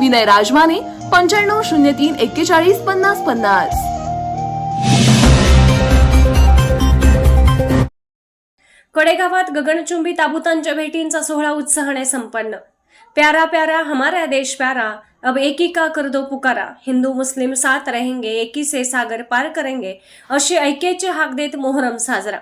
विनय राजमाने पंच्याण्णव शून्य तीन एक्केचाळीस पन्नास पन्नास. कडेगावात गगनचुंबी ताबुतांच्या भेटींचा सोहळा उत्साहाने संपन्न. प्यारा प्यारा हमारा देश प्यारा अब एकी का कर दो पुकारा. हिंदू मुस्लिम साथ रहेंगे एकी से सागर पार करेंगे अशी ऐक्याची हाक देत मोहरम साजरा.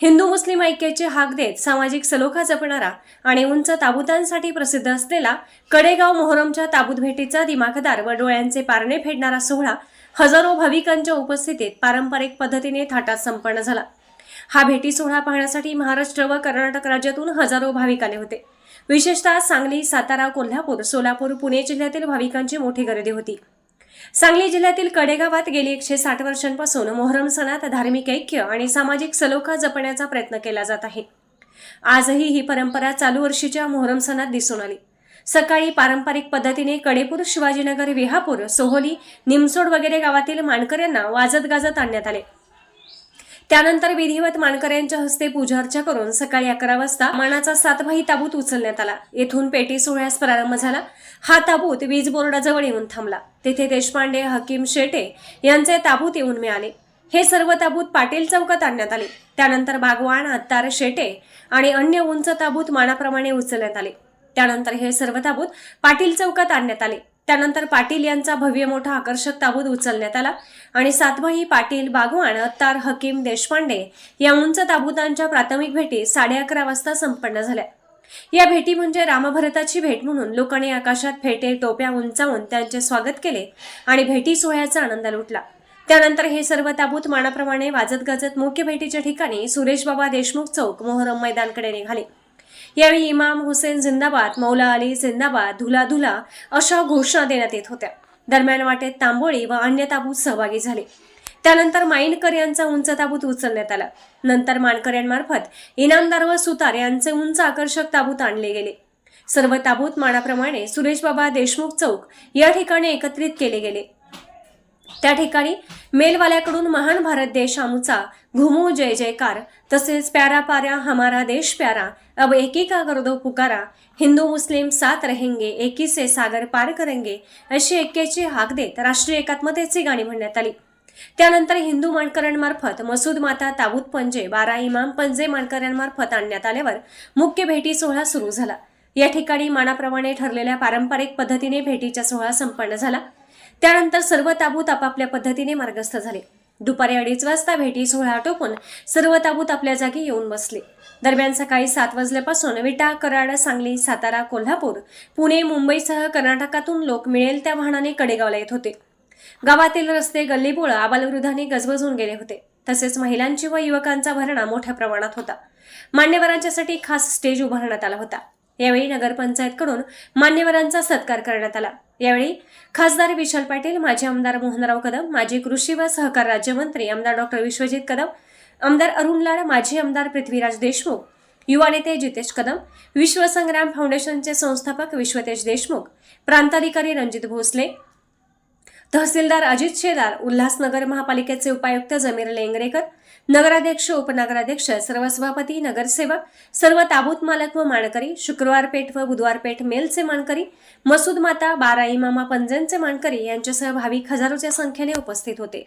हिंदू मुस्लिम ऐक्याचे हाक देत सामाजिक सलोखा जपणारा आणि उंच ताबुतांसाठी प्रसिद्ध असलेला कडेगाव मोहरमच्या ताबूत भेटीचा दिमाखदार व डोळ्यांचे पारणे फेडणारा सोहळा हजारो भाविकांच्या उपस्थितीत पारंपरिक पद्धतीने थाटात संपन्न झाला. हा भेटी सोहळा पाहण्यासाठी महाराष्ट्र व कर्नाटक राज्यातून हजारो भाविक आले होते. विशेषतः सांगली सातारा कोल्हापूर सोलापूर पुणे जिल्ह्यातील भाविकांची मोठी गर्दी होती. सांगली जिल्ह्यातील कडेगावात गेली एकशे साठ वर्षांपासून मोहरम सणात धार्मिक ऐक्य आणि सामाजिक सलोखा जपण्याचा प्रयत्न केला जात आहे. आजही ही परंपरा चालू वर्षीच्या मोहरम सणात दिसून आली. सकाळी पारंपरिक पद्धतीने कडेपूर शिवाजीनगर विहापूर सोहोली निमसोड वगैरे गावातील मानकऱ्यांना वाजत गाजत आणण्यात आले. त्यानंतर विधिवत मानकऱ्यांच्या हस्ते पूजा अर्चा करून सकाळी अकरा वाजता मानाचा सातभाई ताबूत उचलण्यात आला. येथून पेटी सोहळ्यास प्रारंभ झाला. हा ताबूत वीज बोर्डाजवळ येऊन थांबला. तेथे देशपांडे हकीम शेटे यांचे ताबूत येऊन मिळाले. हे सर्व ताबूत पाटील चौकात आणण्यात आले. त्यानंतर बागवान अत्तार शेटे आणि अन्य उंच ताबूत मानाप्रमाणे उचलण्यात आले. त्यानंतर हे सर्व ताबूत पाटील चौकात आणण्यात आले. त्यानंतर पाटील यांचा भव्य मोठा आकर्षक ताबूत उचलण्यात आला. आणि सातभाई पाटील बागवान अत्तार हकीम देशपांडे या उंच ताबुतांच्या प्राथमिक भेटी साडे अकरा वाजता संपन्न झाल्या. या भेटी म्हणजे रामभरताची भेट म्हणून लोकांनी आकाशात फेटे टोप्या उंचावून त्यांचे स्वागत केले आणि भेटी सोहळ्याचा आनंद लुटला. त्यानंतर हे सर्व ताबूत मानाप्रमाणे वाजत गाजत मुख्य भेटीच्या ठिकाणी सुरेश बाबा देशमुख चौक मोहरम मैदानकडे निघाले. यावेळी इमाम हुसेन जिंदाबाद मौला अली जिंदाबाद धुला धुला अशा घोषणा देण्यात येत होत्या. दरम्यान वाटेत तांबोळी व अन्य ताबूत सहभागी झाले. त्यानंतर माईनकर यांचा उंच ताबूत उचलण्यात आला. नंतर मानकऱ्यांमार्फत इनामदार व सुतार यांचे उंच आकर्षक ताबूत आणले गेले. सर्व ताबूत मानाप्रमाणे सुरेशबाबा देशमुख चौक या ठिकाणी एकत्रित केले गेले. त्या ठिकाणी मेलवाल्याकडून महान भारत देश आमचा घुमू जय जयकार. तसेच प्यारा पाऱ्या हमारा देश प्यारा. अब एकी का कर दो पुकारा. हिंदू मुस्लिम साथ रहेंगे एकीसे सागर पार करेंगे. अशी एकेचे हाक देत राष्ट्रीय एकात्मतेची गाणी म्हणण्यात आली. त्यानंतर हिंदू मानकऱ्यांमार्फत मसूद माता ताबूत पंजे बारा इमाम पंजे मानकऱ्यांमार्फत आणण्यात आल्यावर मुख्य भेटी सोहळा सुरू झाला. या ठिकाणी मानाप्रमाणे ठरलेल्या पारंपरिक पद्धतीने भेटीचा सोहळा संपन्न झाला. त्यानंतर सर्व ताबूत आपापल्या पद्धतीने मार्गस्थ झाले. दुपारी अडीच वाजता भेटी सोहळा आटोपून सर्व ताबूत आपल्या जागी येऊन बसले. दरम्यान सकाळी सात वाजल्यापासून विटा कराड सांगली सातारा कोल्हापूर पुणे मुंबईसह कर्नाटकातून लोक मिळेल त्या वाहनाने कडेगावला येत होते. गावातील रस्ते गल्लीबोळ आबालवृद्धांनी गजबजून गेले होते. तसेच महिलांची व युवकांचा भरणा मोठ्या प्रमाणात होता. मान्यवरांच्यासाठी खास स्टेज उभारण्यात आला होता. यावेळी नगरपंचायतकडून मान्यवरांचा सत्कार करण्यात आला. यावेळी खासदार विशाल पाटील माजी आमदार मोहनराव कदम माजी कृषी व सहकार राज्यमंत्री आमदार डॉक्टर विश्वजित कदम आमदार अरुण लाड माजी आमदार पृथ्वीराज देशमुख युवा नेते जितेश कदम विश्वसंग्राम फाउंडेशनचे संस्थापक विश्वतेज देशमुख प्रांताधिकारी रणजित भोसले तहसीलदार अजित शेदार उल्हासनगर महापालिकेचे उपायुक्त जमीर लेंगरेकर नगराध्यक्ष उपनगराध्यक्ष सर्व सभापती नगरसेवक सर्व ताबूत मालक व मानकरी शुक्रवार पेठ व बुधवार पेठ मेलचे मानकरी मसूद माता बारा इमामा पंजनचे मानकरी यांच्यासह भाविक हजारोच्या संख्येने उपस्थित होते.